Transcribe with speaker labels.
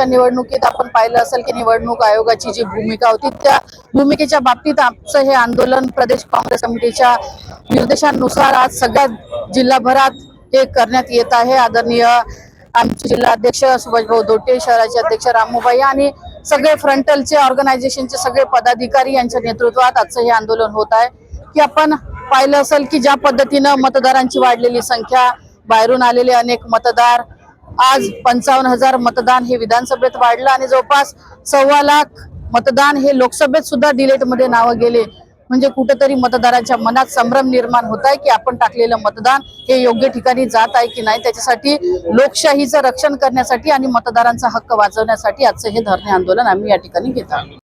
Speaker 1: मागच्या निवडणुकीत आपण पाहिलं असेल की निवडणूक आयोगाची जी भूमिका होती त्या भूमिकेच्या बाबतीत आमचं हे आंदोलन प्रदेश काँग्रेस कमिटीच्या निर्देशानुसार आज सगळ्या जिल्हाभरात हे करण्यात येत आहे. आदरणीय आमचे जिल्हाध्यक्ष सुभाषभाऊ दोटे शहराचे अध्यक्ष रामूबाई आणि सगळे फ्रंटलचे ऑर्गनायझेशनचे सगळे पदाधिकारी यांच्या नेतृत्वात आजचं हे आंदोलन होत आहे. की आपण पाहिलं असेल की ज्या पद्धतीनं मतदारांची वाढलेली संख्या बाहेरून आलेले अनेक मतदार आज पंचावन्न हजार मतदान हे विधानसभेत वाढलं आणि जवळपास सव्वा लाख मतदान हे लोकसभेत सुद्धा डिलेटमध्ये नावं गेले. म्हणजे कुठेतरी मतदारांच्या मनात संभ्रम निर्माण होत आहे की आपण टाकलेलं मतदान हे योग्य ठिकाणी जात आहे की नाही त्याच्यासाठी लोकशाहीचं रक्षण करण्यासाठी आणि मतदारांचा हक्क वाचवण्यासाठी आजचं हे धरणे आंदोलन आम्ही या ठिकाणी घेत आहोत.